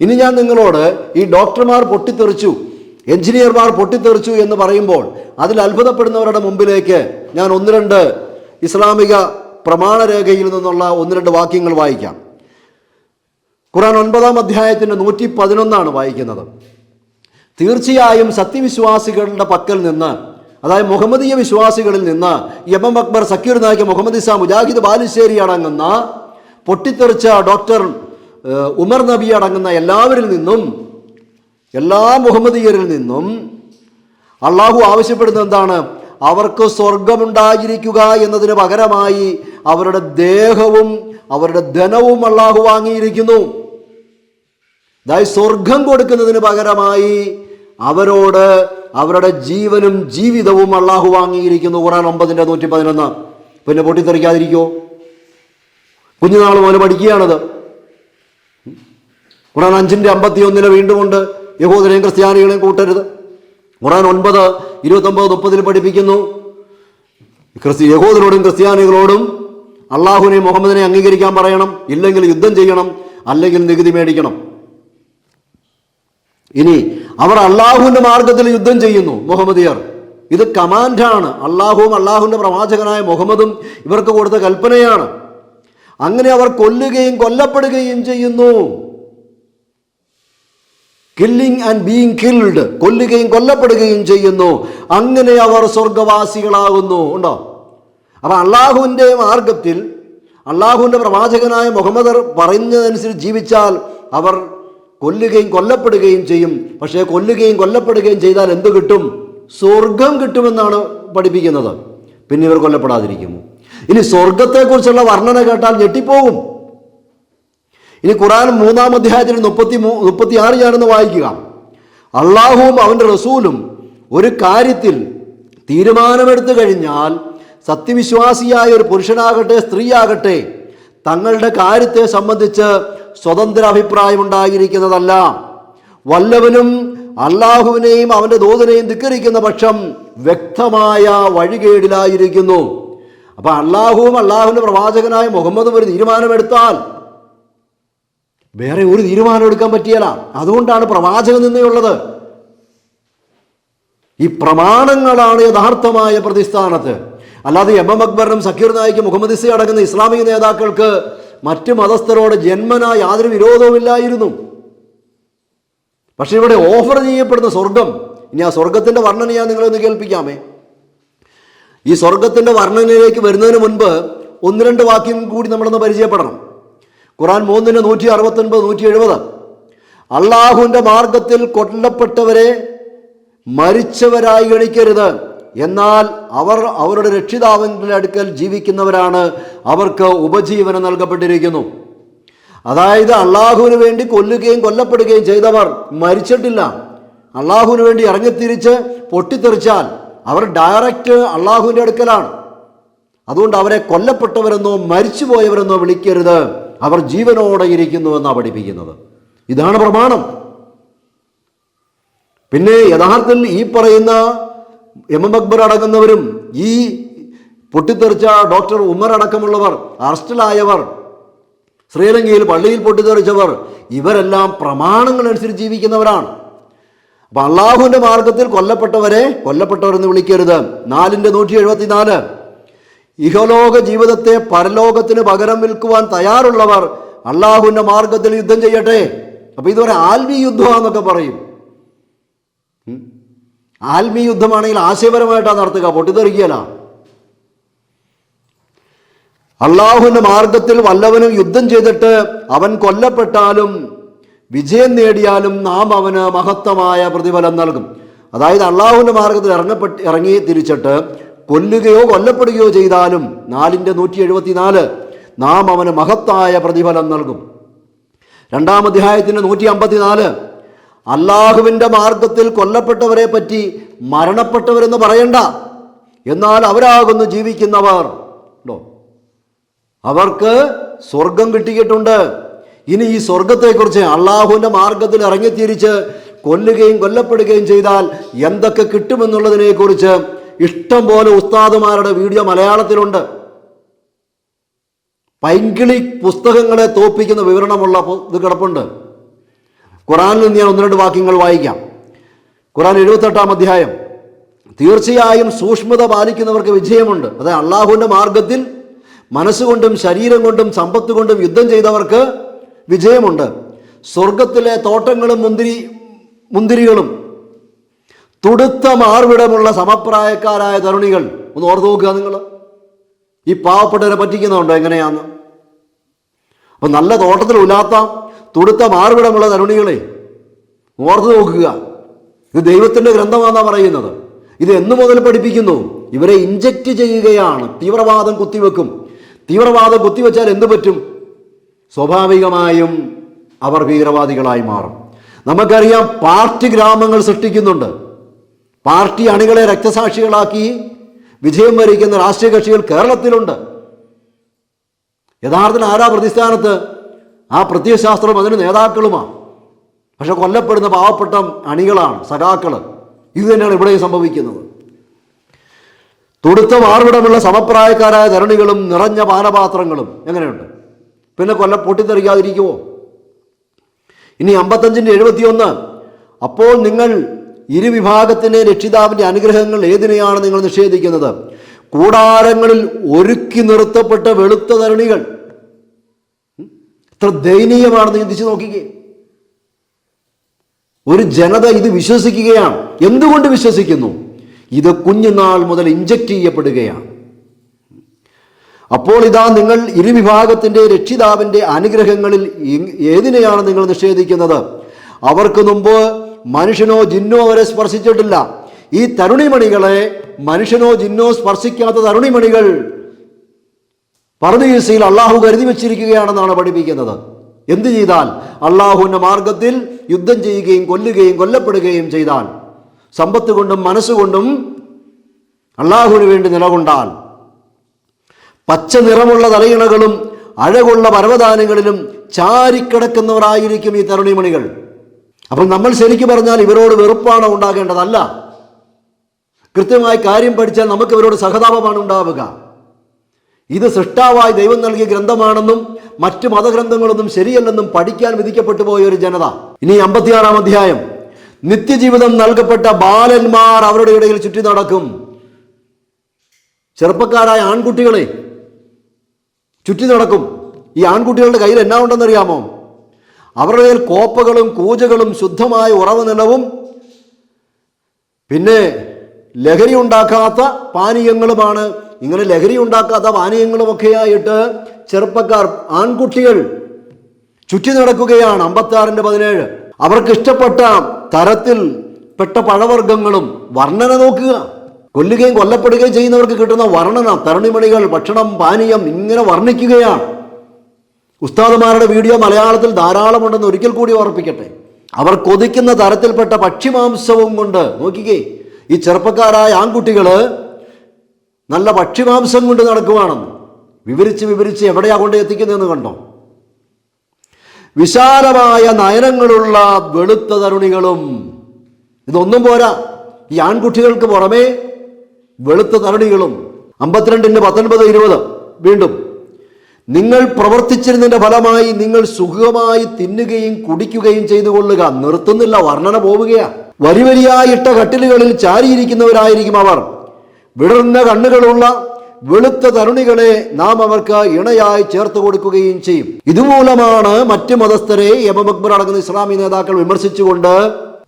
ഇനി ഞാൻ നിങ്ങളോട് ഈ ഡോക്ടർമാർ പൊട്ടിത്തെറിച്ചു എഞ്ചിനീയർമാർ പൊട്ടിത്തെറിച്ചു എന്ന് പറയുമ്പോൾ അതിൽ അത്ഭുതപ്പെടുന്നവരുടെ മുമ്പിലേക്ക് ഞാൻ ഒന്ന് രണ്ട് ഇസ്ലാമിക പ്രമാണരേഖയിൽ നിന്നുള്ള ഒന്ന് രണ്ട് വാക്യങ്ങൾ വായിക്കാം. ഖുറാൻ ഒൻപതാം അധ്യായത്തിന്റെ നൂറ്റി പതിനൊന്നാണ് വായിക്കുന്നത്. തീർച്ചയായും സത്യവിശ്വാസികളുടെ പക്കൽ നിന്ന് അതായത് മുഹമ്മദീയ വിശ്വാസികളിൽ നിന്ന് എം എം അക്ബർ സക്കീർ നായിക്ക് മുഹമ്മദ് ഇസ്ലാം മുജാഹിദ് ബാലുശ്ശേരി അടങ്ങുന്ന പൊട്ടിത്തെറിച്ച ഡോക്ടർ ഉമർ നബി അടങ്ങുന്ന എല്ലാവരിൽ നിന്നും എല്ലാ മുഹമ്മദീയരിൽ നിന്നും അള്ളാഹു ആവശ്യപ്പെടുന്നത് എന്താണ്? അവർക്ക് സ്വർഗമുണ്ടായിരിക്കുക എന്നതിന് പകരമായി അവരുടെ ദേഹവും അവരുടെ ധനവും അള്ളാഹു വാങ്ങിയിരിക്കുന്നു. അതായത് സ്വർഗം കൊടുക്കുന്നതിന് പകരമായി അവരോട് അവരുടെ ജീവനും ജീവിതവും അള്ളാഹു വാങ്ങിയിരിക്കുന്നു. ഖുറാൻ ഒമ്പതിന്റെ നൂറ്റി പതിനൊന്ന് പിന്നെ പൊട്ടിത്തെറിക്കാതിരിക്കോ? കുഞ്ഞുനാൾ മോനെ പഠിക്കുകയാണത്. ഖുറാൻ അഞ്ചിന്റെ അമ്പത്തി ഒന്നിന് വീണ്ടുമുണ്ട് യഹൂദരെയും ക്രിസ്ത്യാനികളെയും കൂട്ടരുത്. ഖുറാൻ ഒൻപത് ഇരുപത്തൊമ്പത് മുപ്പതിൽ പഠിപ്പിക്കുന്നു. ക്രിസ്ത്യ യഹൂദരോടും ക്രിസ്ത്യാനികളോടും അള്ളാഹുവിനെയും മുഹമ്മദിനെ അംഗീകരിക്കാൻ പറയണം. ഇല്ലെങ്കിൽ യുദ്ധം ചെയ്യണം. അല്ലെങ്കിൽ നികുതി മേടിക്കണം. ഇനി അവർ അള്ളാഹുവിന്റെ മാർഗത്തിൽ യുദ്ധം ചെയ്യുന്നു മുഹമ്മദിയർ. ഇത് കമാൻഡാണ്. അള്ളാഹുവും അള്ളാഹുവിന്റെ പ്രവാചകനായ മുഹമ്മദും ഇവർക്ക് കൊടുത്ത കൽപ്പനയാണ്. അങ്ങനെ അവർ കൊല്ലുകയും കൊല്ലപ്പെടുകയും ചെയ്യുന്നു. കില്ലിംഗ് ആൻഡ് ബീങ് കിൽഡ് കൊല്ലുകയും കൊല്ലപ്പെടുകയും ചെയ്യുന്നു. അങ്ങനെ അവർ സ്വർഗവാസികളാകുന്നു. ഉണ്ടോ? അപ്പം അള്ളാഹുവിന്റെ മാർഗത്തിൽ അള്ളാഹുവിന്റെ പ്രവാചകനായ മുഹമ്മദർ പറയുന്നതനുസരിച്ച് ജീവിച്ചാൽ അവർ കൊല്ലുകയും കൊല്ലപ്പെടുകയും ചെയ്യും. പക്ഷേ കൊല്ലുകയും കൊല്ലപ്പെടുകയും ചെയ്താൽ എന്ത് കിട്ടും? സ്വർഗം കിട്ടുമെന്നാണ് പഠിപ്പിക്കുന്നത്. പിന്നെ ഇവർ കൊല്ലപ്പെടാതിരിക്കുമോ ഇനി സ്വർഗത്തെക്കുറിച്ചുള്ള വർണന കേട്ടാൽ ഞെട്ടിപ്പോകും. ഇനി ഖുറാൻ മൂന്നാം അധ്യായത്തിന് മുപ്പത്തി മൂ മുപ്പത്തി ആറ് വായിക്കുക. അള്ളാഹുവും അവന്റെ റസൂലും ഒരു കാര്യത്തിൽ തീരുമാനമെടുത്തു കഴിഞ്ഞാൽ സത്യവിശ്വാസിയായ ഒരു പുരുഷനാകട്ടെ സ്ത്രീയാകട്ടെ തങ്ങളുടെ കാര്യത്തെ സംബന്ധിച്ച് സ്വതന്ത്ര അഭിപ്രായം ഉണ്ടായിരിക്കുന്നതല്ല വല്ലവനും അള്ളാഹുവിനെയും അവന്റെ ദൂതനെയും ധിക്കരിക്കുന്ന പക്ഷം വ്യക്തമായ വഴികേടിലായിരിക്കുന്നു. അപ്പോൾ അള്ളാഹുവും അള്ളാഹുവിന്റെ പ്രവാചകനായ മുഹമ്മദും ഒരു തീരുമാനമെടുത്താൽ വേറെ ഒരു തീരുമാനം എടുക്കാൻ പറ്റിയല്ല. അതുകൊണ്ടാണ് പ്രവാചക നിന്നയുള്ളത് ഈ പ്രമാണങ്ങളാണ് യഥാർത്ഥമായ പ്രതിസ്ഥാനത്ത്. അല്ലാതെ എം എം അക്ബറിനും സക്കീർ നായിക്കും മുഹമ്മദ് ഇസി അടങ്ങുന്ന ഇസ്ലാമിക നേതാക്കൾക്ക് മറ്റ് മതസ്ഥരോട് ജന്മന യാതൊരു വിരോധവുമില്ലായിരുന്നു. പക്ഷെ ഇവിടെ ഓഫർ ചെയ്യപ്പെടുന്ന സ്വർഗം ഇനി ആ സ്വർഗത്തിന്റെ വർണന ഞാൻ നിങ്ങളെ ഒന്ന് കേൾപ്പിക്കാമേ. ഈ സ്വർഗത്തിന്റെ വർണനയിലേക്ക് വരുന്നതിന് മുൻപ് ഒന്ന് രണ്ട് വാക്യം കൂടി നമ്മളൊന്ന് പരിചയപ്പെടണം. ഖുറാൻ മൂന്നിന് നൂറ്റി അറുപത്തൊൻപത് നൂറ്റി എഴുപത് അള്ളാഹുവിന്റെ മാർഗത്തിൽ കൊല്ലപ്പെട്ടവരെ മരിച്ചവരായി ഗണിക്കരുത്. എന്നാൽ അവർ അവരുടെ രക്ഷിതാവിന്റെ അടുക്കൽ ജീവിക്കുന്നവരാണ്. അവർക്ക് ഉപജീവനം നൽകപ്പെട്ടിരിക്കുന്നു. അതായത് അള്ളാഹുവിന് വേണ്ടി കൊല്ലുകയും കൊല്ലപ്പെടുകയും ചെയ്തവർ മരിച്ചിട്ടില്ല. അള്ളാഹുവിന് വേണ്ടി ഇറങ്ങിത്തിരിച്ച് പൊട്ടിത്തെറിച്ചാൽ അവർ ഡയറക്റ്റ് അള്ളാഹുവിന്റെ അടുക്കലാണ്. അതുകൊണ്ട് അവരെ കൊല്ലപ്പെട്ടവരെന്നോ മരിച്ചുപോയവരെന്നോ വിളിക്കരുത്. അവർ ജീവനോടെ ഇരിക്കുന്നു എന്നാണ് പഠിപ്പിക്കുന്നത്. ഇതാണ് പ്രമാണം. പിന്നെ യഥാർത്ഥത്തിൽ ഈ പറയുന്ന എം എം അക്ബർ അടങ്ങുന്നവരും ഈ പൊട്ടിത്തെറിച്ച ഡോക്ടർ ഉമ്മർ അടക്കമുള്ളവർ അറസ്റ്റിലായവർ ശ്രീലങ്കയിൽ പള്ളിയിൽ പൊട്ടിത്തെറിച്ചവർ ഇവരെല്ലാം പ്രമാണങ്ങളനുസരിച്ച് ജീവിക്കുന്നവരാണ്. അപ്പൊ അള്ളാഹുവിന്റെ മാർഗത്തിൽ കൊല്ലപ്പെട്ടവരെ കൊല്ലപ്പെട്ടവരെന്ന് വിളിക്കരുത്. നാലിന്റെ നൂറ്റി എഴുപത്തിനാല്. ഇഹലോക ജീവിതത്തെ പരലോകത്തിന് പകരം വിൽക്കുവാൻ തയ്യാറുള്ളവർ അള്ളാഹുവിന്റെ മാർഗത്തിൽ യുദ്ധം ചെയ്യട്ടെ. അപ്പോൾ ഇതൊരു ആൽമി യുദ്ധമാണെന്നൊക്കെ പറയും. ആൽമി യുദ്ധമാണെങ്കിൽ ആശയപരമായിട്ടാണ് നടത്തുക. പൊട്ടിത്തെറിക്കുകയല്ല. അള്ളാഹുവിന്റെ മാർഗത്തിൽ വല്ലവനും യുദ്ധം ചെയ്തിട്ട് അവൻ കൊല്ലപ്പെട്ടാലും വിജയം നേടിയാലും നാം അവന് മഹത്തമായ പ്രതിഫലം നൽകും. അതായത് അള്ളാഹുവിന്റെ മാർഗത്തിൽ ഇറങ്ങപ്പെട്ട് ഇറങ്ങി തിരിച്ചിട്ട് കൊല്ലുകയോ കൊല്ലപ്പെടുകയോ ചെയ്താലും നാലിന്റെ നൂറ്റി എഴുപത്തിനാല് നാം അവന് മഹത്തായ പ്രതിഫലം നൽകും. രണ്ടാം അധ്യായത്തിന്റെ നൂറ്റി അമ്പത്തിനാല് അള്ളാഹുവിന്റെ മാർഗത്തിൽ കൊല്ലപ്പെട്ടവരെ പറ്റി മരണപ്പെട്ടവരെന്ന് പറയണ്ട. എന്നാൽ അവരാകുന്നു ജീവിക്കുന്നവർ. ഉണ്ടോ അവർക്ക് സ്വർഗം കിട്ടിയിട്ടുണ്ട്. ഇനി ഈ സ്വർഗത്തെക്കുറിച്ച് അള്ളാഹുവിന്റെ മാർഗത്തിൽ ഇറങ്ങിത്തിരിച്ച് കൊല്ലുകയും കൊല്ലപ്പെടുകയും ചെയ്താൽ എന്തൊക്കെ കിട്ടുമെന്നുള്ളതിനെക്കുറിച്ച് ഇഷ്ടം പോലെ ഉസ്താദുമാരുടെ വീഡിയോ മലയാളത്തിലുണ്ട്. പൈങ്കിളി പുസ്തകങ്ങളെ തോപ്പിക്കുന്ന വിവരണമുള്ള ഇത് കിടപ്പുണ്ട്. ഖുറാനിൽ നിന്ന് ഞാൻ ഒന്ന് രണ്ട് വാക്യങ്ങൾ വായിക്കാം. ഖുറാൻ എഴുപത്തെട്ടാം അധ്യായം. തീർച്ചയായും സൂക്ഷ്മത പാലിക്കുന്നവർക്ക് വിജയമുണ്ട്. അതായത് അള്ളാഹുവിന്റെ മാർഗത്തിൽ മനസ്സുകൊണ്ടും ശരീരം കൊണ്ടും സമ്പത്ത് കൊണ്ടും യുദ്ധം ചെയ്തവർക്ക് വിജയമുണ്ട്. സ്വർഗത്തിലെ തോട്ടങ്ങളും മുന്തിരി മുന്തിരികളും തുടുത്ത മാർവിടമുള്ള സമപ്രായക്കാരായ തരുണികൾ ഒന്ന് ഓർത്ത് നോക്കുക നിങ്ങൾ. ഈ പാവപ്പെട്ടവരെ പറ്റിക്കുന്നുണ്ടോ എങ്ങനെയാന്ന്? അപ്പൊ നല്ല തോട്ടത്തിൽ ഉലാത്താം തുടുത്ത മാർവിടമുള്ള തരുണികളെ ഓർത്ത് നോക്കുക. ഇത് ദൈവത്തിന്റെ ഗ്രന്ഥമാണെന്നാണ് പറയുന്നത്. ഇത് എന്നു മുതൽ പഠിപ്പിക്കുന്നു. ഇവരെ ഇഞ്ചക്റ്റ് ചെയ്യുകയാണ്. തീവ്രവാദം കുത്തിവെക്കും. തീവ്രവാദം കുത്തിവെച്ചാൽ എന്തു പറ്റും? സ്വാഭാവികമായും അവർ ഭീകരവാദികളായി മാറും. നമുക്കറിയാം പാർട്ടി ഗ്രാമങ്ങൾ സൃഷ്ടിക്കുന്നുണ്ട്. പാർട്ടി അണികളെ രക്തസാക്ഷികളാക്കി വിജയം വരിക്കുന്ന രാഷ്ട്രീയ കക്ഷികൾ കേരളത്തിലുണ്ട്. യഥാർത്ഥത്തിൽ ആരാ പ്രതിസ്ഥാനത്ത്? ആ പ്രത്യയശാസ്ത്രം അതിന് നേതാക്കളുമാണ് പക്ഷെ കൊല്ലപ്പെടുന്ന പാവപ്പെട്ട അണികളാണ് സഖാക്കൾ ഇത് തന്നെയാണ് ഇവിടെയും സംഭവിക്കുന്നത്. തൊടുത്ത മാർവിടമുള്ള സമപ്രായക്കാരായ ധരണികളും നിറഞ്ഞ പാനപാത്രങ്ങളും എങ്ങനെയുണ്ട്? പിന്നെ കൊല്ല പൊട്ടിത്തെറിക്കാതിരിക്കുമോ ഇനി അമ്പത്തഞ്ചിന്റെ എഴുപത്തിയൊന്ന് അപ്പോൾ നിങ്ങൾ ഇരുവിഭാഗത്തിന്റെ രക്ഷിതാവിന്റെ അനുഗ്രഹങ്ങൾ ഏതിനെയാണ് നിങ്ങൾ നിഷേധിക്കുന്നത്? കൂടാരങ്ങളിൽ ഒരുക്കി നിർത്തപ്പെട്ട വെളുത്ത തരണികൾ എത്ര ദയനീയമാണെന്ന് ചിന്തിച്ച് നോക്കിക്കേ. ഒരു ജനത ഇത് വിശ്വസിക്കുകയാണ്. എന്തുകൊണ്ട് വിശ്വസിക്കുന്നു? ഇത് കുഞ്ഞുനാൾ മുതൽ ഇഞ്ചക്ട് ചെയ്യപ്പെടുകയാണ്. അപ്പോൾ ഇതാ നിങ്ങൾ ഇരുവിഭാഗത്തിന്റെ രക്ഷിതാവിന്റെ അനുഗ്രഹങ്ങളിൽ ഏതിനെയാണ് നിങ്ങൾ നിഷേധിക്കുന്നത്? അവർക്ക് മുമ്പ് മനുഷ്യനോ ജിന്നോ വരെ സ്പർശിച്ചിട്ടില്ല. ഈ തരുണിമണികളെ മനുഷ്യനോ ജിന്നോ സ്പർശിക്കാത്ത തരുണിമണികൾ പർദീസയിൽ അള്ളാഹു കരുതി വെച്ചിരിക്കുകയാണെന്നാണ് പഠിപ്പിക്കുന്നത്. എന്ത് ചെയ്താൽ? അള്ളാഹുവിന്റെ മാർഗത്തിൽ യുദ്ധം ചെയ്യുകയും കൊല്ലുകയും കൊല്ലപ്പെടുകയും ചെയ്താൽ. സമ്പത്ത് കൊണ്ടും മനസ്സുകൊണ്ടും അള്ളാഹുവിന് വേണ്ടി നിലകൊണ്ടാൽ. പച്ച നിറമുള്ള തലയിണകളും അഴകുള്ള പർവതാനങ്ങളിലും ചാരിക്കിടക്കുന്നവരായിരിക്കും ഈ തരുണിമണികൾ. അപ്പം നമ്മൾ ശരിക്കും പറഞ്ഞാൽ ഇവരോട് വെറുപ്പാണ് ഉണ്ടാകേണ്ടതല്ല. കൃത്യമായി കാര്യം പഠിച്ചാൽ നമുക്ക് ഇവരോട് സഹതാപമാണ് ഉണ്ടാവുക. ഇത് സൃഷ്ടാവായി ദൈവം നൽകിയ ഗ്രന്ഥമാണെന്നും മറ്റ് മതഗ്രന്ഥങ്ങളൊന്നും ശരിയല്ലെന്നും പഠിക്കാൻ വിധിക്കപ്പെട്ടു പോയ ഒരു ജനത. ഇനി അമ്പത്തിയാറാം അധ്യായം. നിത്യജീവിതം നൽകപ്പെട്ട ബാലന്മാർ അവരുടെ ഇടയിൽ ചുറ്റി നടക്കും. ചെറുപ്പക്കാരായ ആൺകുട്ടികളെ ചുറ്റി നടക്കും. ഈ ആൺകുട്ടികളുടെ കയ്യിൽ എന്നാ ഉണ്ടെന്നറിയാമോ? അവരുടെ കയ്യിൽ കോപ്പകളും കൂജകളും ശുദ്ധമായ ഉറവ് നിലവും പിന്നെ ലഹരി ഉണ്ടാക്കാത്ത പാനീയങ്ങളുമാണ്. ഇങ്ങനെ ലഹരി ഉണ്ടാക്കാത്ത പാനീയങ്ങളുമൊക്കെയായിട്ട് ചെറുപ്പക്കാർ ആൺകുട്ടികൾ ചുറ്റി നടക്കുകയാണ്. അമ്പത്താറിന്റെ പതിനേഴ്. അവർക്ക് ഇഷ്ടപ്പെട്ട തരത്തിൽ പെട്ട പഴവർഗങ്ങളും വർണന നോക്കുക. കൊല്ലുകയും കൊല്ലപ്പെടുകയും ചെയ്യുന്നവർക്ക് കിട്ടുന്ന വർണന തരുണിമണികൾ ഭക്ഷണം പാനീയം ഇങ്ങനെ വർണിക്കുകയാണ്. ഉസ്താദുമാരുടെ വീഡിയോ മലയാളത്തിൽ ധാരാളമുണ്ടെന്ന് ഒരിക്കൽ കൂടി ഓർപ്പിക്കട്ടെ. അവർ കൊതിക്കുന്ന തരത്തിൽപ്പെട്ട പക്ഷിമാംസവും കൊണ്ട് നോക്കിക്കേ ഈ ചെറുപ്പക്കാരായ ആൺകുട്ടികൾ നല്ല പക്ഷിമാംസം കൊണ്ട് നടക്കുവാണെന്ന്. വിവരിച്ച് വിവരിച്ച് എവിടെയാ കൊണ്ട് എത്തിക്കുന്നതെന്ന് കണ്ടോ? വിശാലമായ നയനങ്ങളുള്ള വെളുത്ത തരുണികളും. ഇതൊന്നും പോരാ. ഈ ആൺകുട്ടികൾക്ക് പുറമേ വെളുത്ത തരുണികളും. അമ്പത്തിരണ്ടിന്റെ പത്തൊൻപത് ഇരുപത്. വീണ്ടും. നിങ്ങൾ പ്രവർത്തിച്ചിരുന്നതിന്റെ ഫലമായി നിങ്ങൾ സുഖമായി തിന്നുകയും കുടിക്കുകയും ചെയ്തു കൊള്ളുക. നിർത്തുന്നില്ല വർണന പോവുകയാ. വരി വരിയായിട്ട കട്ടിലുകളിൽ ചാരിയിരിക്കുന്നവരായിരിക്കും അവർ. വിടർന്ന കണ്ണുകളുള്ള വെളുത്ത തരുണികളെ നാം അവർക്ക് ഇണയായി ചേർത്ത് കൊടുക്കുകയും ചെയ്യും. ഇതുമൂലമാണ് മറ്റു മതസ്ഥരെ യമബക്ബർ അടങ്ങുന്ന ഇസ്ലാമി നേതാക്കൾ വിമർശിച്ചുകൊണ്ട്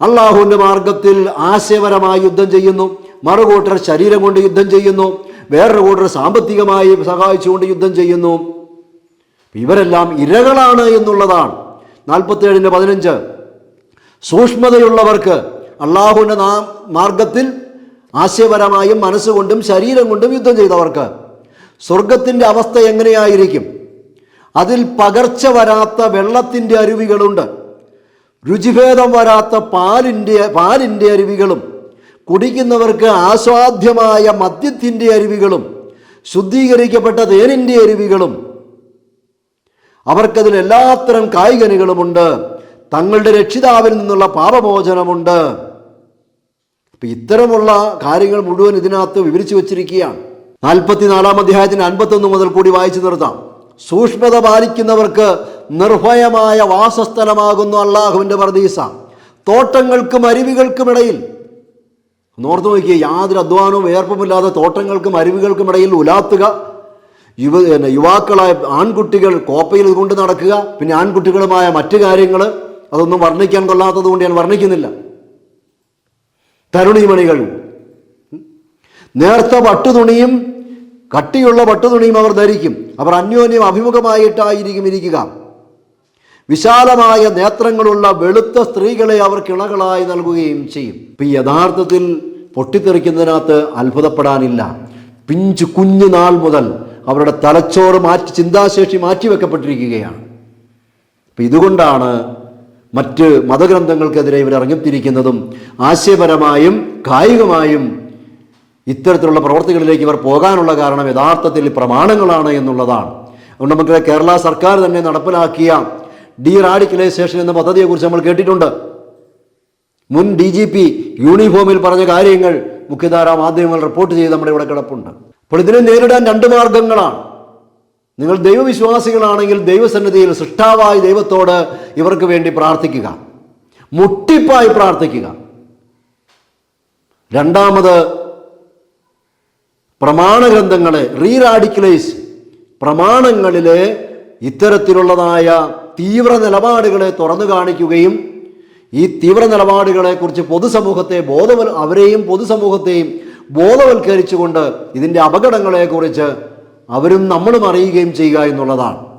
അള്ളാഹുവിന്റെ മാർഗത്തിൽ ആശയപരമായി യുദ്ധം ചെയ്യുന്നു. മറുകൂട്ടർ ശരീരം കൊണ്ട് യുദ്ധം ചെയ്യുന്നു. വേറൊരു കൂട്ടർ സാമ്പത്തികമായി സഹായിച്ചുകൊണ്ട് യുദ്ധം ചെയ്യുന്നു. ഇവരെല്ലാം ഇരകളാണ് എന്നുള്ളതാണ്. നാൽപ്പത്തേഴിന്റെ പതിനഞ്ച്. സൂക്ഷ്മതയുള്ളവർക്ക് അള്ളാഹുവിന്റെ നാ മാർഗത്തിൽ ആശയപരമായും മനസ്സുകൊണ്ടും ശരീരം കൊണ്ടും യുദ്ധം ചെയ്തവർക്ക് സ്വർഗത്തിന്റെ അവസ്ഥ എങ്ങനെയായിരിക്കും? അതിൽ പകർച്ച വരാത്ത വെള്ളത്തിന്റെ അരുവികളുണ്ട്. രുചിഭേദം വരാത്ത പാലിന്റെ പാലിന്റെ അരുവികളും കുടിക്കുന്നവർക്ക് ആസ്വാദ്യമായ മദ്യത്തിന്റെ അരുവികളും ശുദ്ധീകരിക്കപ്പെട്ട തേനിന്റെ അരുവികളും അവർക്കതിൽ എല്ലാത്തരം കായികനികളുമുണ്ട്. തങ്ങളുടെ രക്ഷിതാവിൽ നിന്നുള്ള പാപമോചനമുണ്ട്. അപ്പൊ ഇത്തരമുള്ള കാര്യങ്ങൾ മുഴുവൻ ഇതിനകത്ത് വിവരിച്ചു വച്ചിരിക്കുകയാണ്. നാൽപ്പത്തിനാലാം അധ്യായത്തിന് അൻപത്തൊന്ന് മുതൽ കൂടി വായിച്ചു നിർത്താം. സൂക്ഷ്മത പാലിക്കുന്നവർക്ക് നിർഭയമായ വാസസ്ഥലമാകുന്നു അള്ളാഹുവിന്റെ പർദീസ. തോട്ടങ്ങൾക്കും അരുവികൾക്കുമിടയിൽ നോർത്ത് നോക്കിയ യാതൊരു അധ്വാനവും ഏർപ്പുമില്ലാതെ തോട്ടങ്ങൾക്കും അരുവികൾക്കും ഇടയിൽ ഉലാത്തുക. യുവ യുവാക്കളായ ആൺകുട്ടികൾ കോപ്പയിൽ കൊണ്ട് നടക്കുക പിന്നെ ആൺകുട്ടികളുമായ മറ്റു കാര്യങ്ങൾ അതൊന്നും വർണിക്കാൻ കൊള്ളാത്തത് കൊണ്ട് ഞാൻ വർണിക്കുന്നില്ല. തരുണിമണികൾ. നേർത്ത പട്ടുതുണിയും കട്ടിയുള്ള പട്ടുതുണിയും അവർ ധരിക്കും. അവർ അന്യോന്യം അഭിമുഖമായിട്ടായിരിക്കും ഇരിക്കുക. വിശാലമായ നേത്രങ്ങളുള്ള വെളുത്ത സ്ത്രീകളെ അവർ കിണകളായി നൽകുകയും ചെയ്യും. ഇപ്പം യഥാർത്ഥത്തിൽ പൊട്ടിത്തെറിക്കുന്നതിനകത്ത് അത്ഭുതപ്പെടാനില്ല. പിഞ്ചു കുഞ്ഞു നാൾ മുതൽ അവരുടെ തലച്ചോറ് മാറ്റി ചിന്താശേഷി മാറ്റിവെക്കപ്പെട്ടിരിക്കുകയാണ് അപ്പം ഇതുകൊണ്ടാണ് മറ്റ് മതഗ്രന്ഥങ്ങൾക്കെതിരെ ഇവർ ഇറങ്ങിത്തിരിക്കുന്നതും ആശയപരമായും കായികമായും ഇത്തരത്തിലുള്ള പ്രവർത്തികളിലേക്ക് ഇവർ പോകാനുള്ള കാരണം യഥാർത്ഥത്തിൽ പ്രമാണങ്ങളാണ് എന്നുള്ളതാണ്. അതുകൊണ്ട് നമുക്ക് കേരള സർക്കാർ തന്നെ നടപ്പിലാക്കിയ ഡി റാഡിക്കലൈസേഷൻ എന്ന പദ്ധതിയെക്കുറിച്ച് നമ്മൾ കേട്ടിട്ടുണ്ട്. മുൻ ഡി ജി പി യൂണിഫോമിൽ പറഞ്ഞ കാര്യങ്ങൾ മുഖ്യധാരാ മാധ്യമങ്ങൾ റിപ്പോർട്ട് ചെയ്ത് നമ്മുടെ ഇവിടെ കിടപ്പുണ്ട്. അപ്പോൾ ഇതിനെ നേരിടാൻ രണ്ട് മാർഗങ്ങളാണ്. നിങ്ങൾ ദൈവവിശ്വാസികളാണെങ്കിൽ ദൈവസന്നിധിയിൽ സൃഷ്ടാവായ ദൈവത്തോട് ഇവർക്ക് വേണ്ടി പ്രാർത്ഥിക്കുക. മുട്ടിപ്പായി പ്രാർത്ഥിക്കുക. രണ്ടാമത് പ്രമാണഗ്രന്ഥങ്ങളെ റീറാഡിക്കലൈസ് പ്രമാണങ്ങളിലെ ഇത്തരത്തിലുള്ളതായ തീവ്ര നിലപാടുകളെ തുറന്നു കാണിക്കുകയും ഈ തീവ്ര നിലപാടുകളെക്കുറിച്ച് പൊതുസമൂഹത്തെ ബോധവൽ അവരെയും പൊതുസമൂഹത്തെയും ബോധവൽക്കരിച്ചുകൊണ്ട് ഇതിന്റെ അപകടങ്ങളെക്കുറിച്ച് അവരും നമ്മളും അറിയുകയും ചെയ്യുക എന്നുള്ളതാണ്.